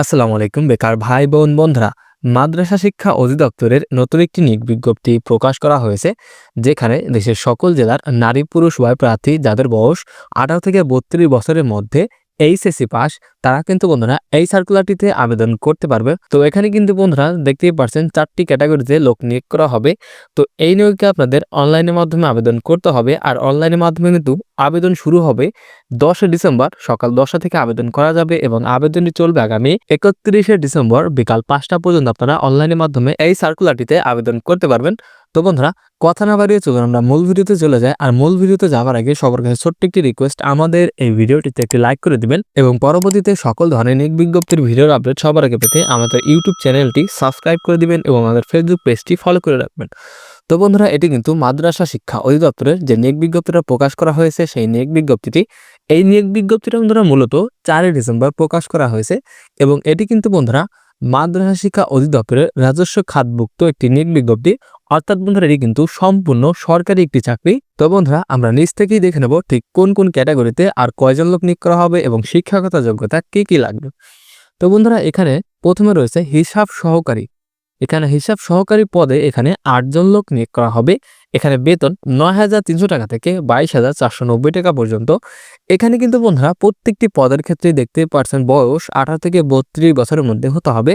আসসালামু আলাইকুম, বেকার ভাই বোন বন্ধুরা। মাদ্রাসা শিক্ষা অধিদপ্তরের নতুন একটি নিক বিজ্ঞপ্তি প্রকাশ করা হয়েছে, যেখানে দেশের সকল জেলার নারী পুরুষ উভয় প্রার্থী যাদের বয়স আঠারো থেকে বত্রিশ বছরের মধ্যে এইচএসসি পাস তারা কিন্তু বন্ধুরা এই সার্কুলারটিতে আবেদন করতে পারবে। তো এখানে কিন্তু বন্ধুরা দেখতেই পারছেন চারটি ক্যাটাগরিতে লোক নিয়োগ করা হবে। তো এই নিয়োগকে আপনাদের অনলাইনের মাধ্যমে আবেদন করতে হবে। আর অনলাইনের মাধ্যমে কিন্তু আবেদন শুরু হবে দশই ডিসেম্বর সকাল দশটা থেকে আবেদন করা যাবে এবং আবেদনটি চলবে আগামী একত্রিশে ডিসেম্বর বিকাল পাঁচটা পর্যন্ত আপনারা অনলাইনের মাধ্যমে এই সার্কুলারটিতে আবেদন করতে পারবেন। তো বন্ধুরা কথা না বাড়িয়ে চলুন আমরা মূল ভিডিওতে চলে যাই। আর মূল ভিডিওতে যাওয়ার আগে সবার কাছে ছোট্ট একটি রিকোয়েস্ট আমাদের এই ভিডিওটিতে একটি লাইক করে দিবেন এবং পরবর্তীতে সকল ধরনের নিক বিজ্ঞপ্তির ভিডিওর আপডেট সবার আগে পেতে আমাদের ইউটিউব চ্যানেলটি সাবস্ক্রাইব করে দিবেন এবং আমাদের ফেসবুক পেজটি ফলো করে রাখবেন। তো বন্ধুরা, এটি কিন্তু মাদ্রাসা শিক্ষা অধিদপ্তরের যে নিয়োগ বিজ্ঞপ্তিটা প্রকাশ করা হয়েছে, সেই নিয়োগ বিজ্ঞপ্তিটি এই নিয়োগ বিজ্ঞপ্তিটা বন্ধুরা মূলত চারই ডিসেম্বর প্রকাশ করা হয়েছে এবং এটি কিন্তু বন্ধুরা মাদ্রাসা শিক্ষা অধিদপ্তরের রাজস্ব খাতভুক্ত একটি নিট বিজ্ঞপ্তি। অর্থাৎ বন্ধুরা, এটি কিন্তু সম্পূর্ণ সরকারি একটি চাকরি। তো বন্ধুরা, আমরা নিজ থেকেই দেখে নেব ঠিক কোন কোন ক্যাটাগরিতে আর কয়জন লোক নিয়োগ করা হবে এবং শিক্ষাগত যোগ্যতা কি কি লাগবে। তো বন্ধুরা, এখানে প্রথমে রয়েছে হিসাব সহকারী। এখানে হিসাব সহকারী পদে এখানে আটজন লোক নিয়োগ করা হবে। এখানে বেতন নয় হাজার তিনশো টাকা থেকে বাইশ হাজার চারশো নব্বই টাকা পর্যন্ত। এখানে কিন্তু বন্ধুরা প্রত্যেকটি পদের ক্ষেত্রে দেখতে পারছেন বয়স আঠারো থেকে বত্রিশ বছরের মধ্যে হতে হবে।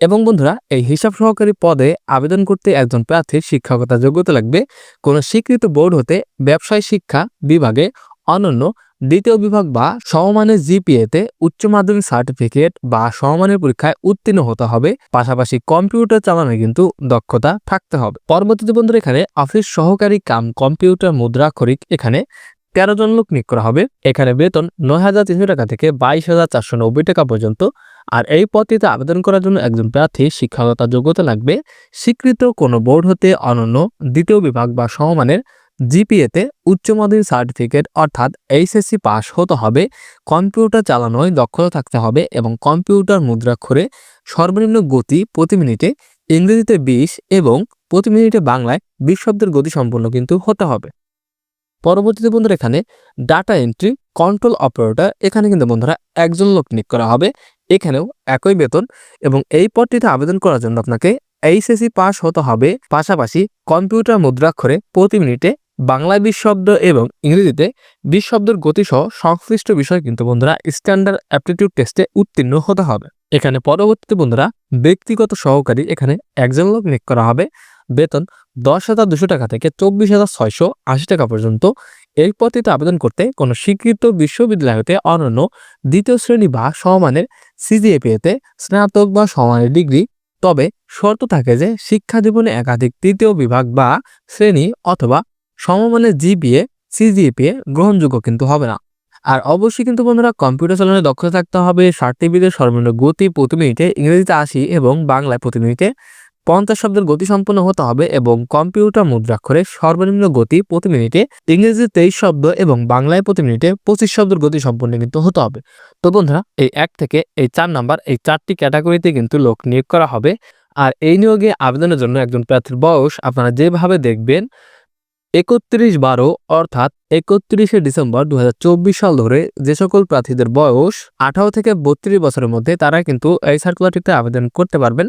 এবং বন্ধুরা এই হিসাব সহকারী পদে আবেদন করতে একজন প্রার্থীর শিক্ষকতা যোগ্যতা লাগবে। কোনো স্বীকৃত বোর্ড হতে ব্যবসায় শিক্ষা বিভাগে অনন্য দ্বিতীয় বিভাগ বা সমমানের জিপিএতে উচ্চ মাধ্যমিক সার্টিফিকেট বা সমমানের পরীক্ষায় উত্তীর্ণ হতে হবে। পাশাপাশি কম্পিউটার চালানো কিন্তু দক্ষতা থাকতে হবে। পরবর্তীতে বন্ধুরা এখানে অফিস সহকারী কাম কম্পিউটার মুদ্রাক্ষরিক এখানে তেরো জন লোক নিয়োগ করা হবে। এখানে বেতন নয় হাজার তিনশো টাকা থেকে বাইশ হাজার চারশো নব্বই টাকা পর্যন্ত। আর এই পদটিতে আবেদন করার জন্য একজন প্রার্থী শিক্ষাগত যোগ্যতা লাগবে। স্বীকৃত কোনো বোর্ড হতে অনন্য দ্বিতীয় বিভাগ বা সমমানের জিপিএতে উচ্চ মাধ্যমিক সার্টিফিকেট অর্থাৎ এইচএসসি পাস হতে হবে, কম্পিউটার চালানোয় দক্ষতা থাকতে হবে এবং কম্পিউটার মুদ্রাক্ষরে সর্বনিম্ন গতি প্রতি মিনিটে ইংরেজিতে বিশ এবং প্রতি মিনিটে বাংলায় বিশ শব্দের গতি সম্পন্ন কিন্তু হতে হবে। পরবর্তীতে বন্ধুরা এখানে ডাটা এন্ট্রি কন্ট্রোল অপারেটর এখানে কিন্তু বন্ধুরা একজন লোক নিয়োগ করা হবে, এখানেও একই বেতন এবং এই পদটিতে আবেদন করার জন্য আপনাকে এইচএসসি পাস হতে হবে। পাশাপাশি কম্পিউটার মুদ্রাক্ষরে প্রতি মিনিটে বাংলা বিশ শব্দ এবং ইংরেজিতে বিশ শব্দের গতিসহ সংশ্লিষ্ট বিষয় কিন্তু বন্ধুরা স্ট্যান্ডার্ড অ্যাপটিটিউড টেস্টে উত্তীর্ণ হতে হবে। এখানে পরবর্তীতে বন্ধুরা ব্যক্তিগত সহকারী এখানে একজন লোক নিয়োগ করা হবে। বেতন দশ হাজার দুশো টাকা থেকে চব্বিশ হাজার ছয়শো আশি টাকা পর্যন্ত। এই পদটিতে আবেদন করতে কোনো স্বীকৃত বিশ্ববিদ্যালয় হতে অনন্য দ্বিতীয় শ্রেণি বা সমমানের সিজিএপিএতে স্নাতক বা সমানের ডিগ্রি তবে শর্ত থাকে যে শিক্ষা জীবনে একাধিক তৃতীয় বিভাগ বা শ্রেণি অথবা সমমানের জিপিএ, সিজিপিএ গ্রহণযোগ্য কিন্তু হবে না। আর অবশ্যই কিন্তু বন্ধুরা কম্পিউটার চালানোর দক্ষতা থাকতে হবে সার্টিফিকেটের সর্বনিম্ন গতি প্রতি মিনিটে ইংরেজিতে আশি এবং বাংলায় প্রতি মিনিটে পঞ্চাশ শব্দের গতি সম্পন্ন হতে হবে এবং কম্পিউটার মুদ্রাক্ষরে সর্বনিম্ন গতি প্রতি মিনিটে ইংরেজি তেইশ শব্দ এবং বাংলায় প্রতি মিনিটে পঁচিশ শব্দের গতি সম্পন্ন কিন্তু হতে হবে। তো বন্ধুরা, এই এক থেকে এই চার নাম্বার, এই চারটি ক্যাটাগরিতে কিন্তু লোক নিয়োগ করা হবে। আর এই নিয়োগে আবেদনের জন্য একজন প্রার্থীর বয়স আপনারা যেভাবে দেখবেন, একত্রিশ বারো অর্থাৎ একত্রিশে ডিসেম্বর দু হাজার চব্বিশ সাল ধরে যে সকল প্রার্থীদের বয়স আঠারো থেকে বত্রিশ বছরের মধ্যে তারা কিন্তু এই সার্কুলারটিতে আবেদন করতে পারবেন।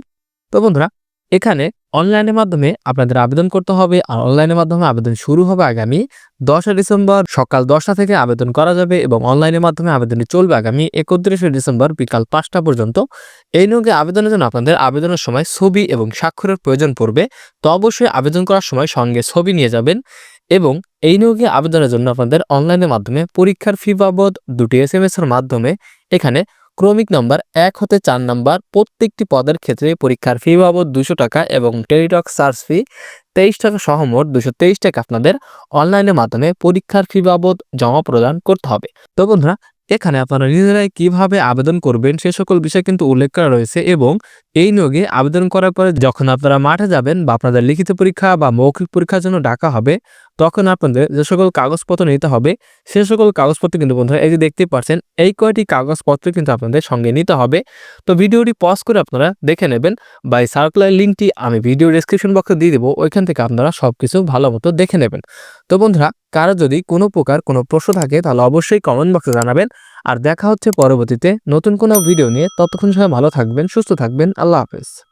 তো বন্ধুরা এখানে অনলাইনের মাধ্যমে আপনাদের আবেদন করতে হবে আর অনলাইনের মাধ্যমে আবেদন শুরু হবে আগামী দশই ডিসেম্বর সকাল দশটা থেকে আবেদন করা যাবে এবং অনলাইনের মাধ্যমে আবেদনটি চলবে আগামী একত্রিশে ডিসেম্বর বিকাল পাঁচটা পর্যন্ত। এই নিয়োগে আবেদনের জন্য আপনাদের আবেদনের সময় ছবি এবং স্বাক্ষরের প্রয়োজন পড়বে, তো অবশ্যই আবেদন করার সময় সঙ্গে ছবি নিয়ে যাবেন এবং এই নিয়োগে আবেদনের জন্য আপনাদের অনলাইনের মাধ্যমে পরীক্ষার ফি বাবদ দুটি এস এর মাধ্যমে এখানে ক্রমিক নাম্বার এক হতে চার নাম্বার প্রত্যেকটি পদের ক্ষেত্রে পরীক্ষার ফি বাবদ দুশো টাকা এবং টেলিটক সার্চ ফি তেইশ টাকা সহ মোট দুশো তেইশ টাকা আপনাদের অনলাইনের মাধ্যমে পরীক্ষার ফি বাবদ জমা প্রদান করতে হবে। তো বন্ধুরা, এখানে আপনারা নিজেরাই কীভাবে আবেদন করবেন সে সকল বিষয় কিন্তু উল্লেখ করা রয়েছে এবং এই নিয়োগে আবেদন করার পরে যখন আপনারা মাঠে যাবেন বা আপনাদের লিখিত পরীক্ষা বা মৌখিক পরীক্ষার জন্য ডাকা হবে তখন আপনাদের যে সকল কাগজপত্র নিতে হবে, সে সকল কাগজপত্র কিন্তু বন্ধুরা, এই যে দেখতে পাচ্ছেন এই কয়টি কাগজপত্র কিন্তু আপনাদের সঙ্গে নিতে হবে। তো ভিডিওটি পজ করে আপনারা দেখে নেবেন বা এই সার্কুলার লিঙ্কটি আমি ভিডিও ডিসক্রিপশন বক্সে দিয়ে দেবো, ওইখান থেকে আপনারা সব কিছু ভালো মতো দেখে নেবেন। তো বন্ধুরা, কারও যদি কোনো প্রকার কোনো প্রশ্ন থাকে, তাহলে অবশ্যই কমেন্ট বক্সে জানাবেন। আর দেখা হচ্ছে পরবর্তীতে নতুন কোনো ভিডিও নিয়ে, ততক্ষণ সময় ভালো থাকবেন, সুস্থ থাকবেন, আল্লাহ হাফেজ।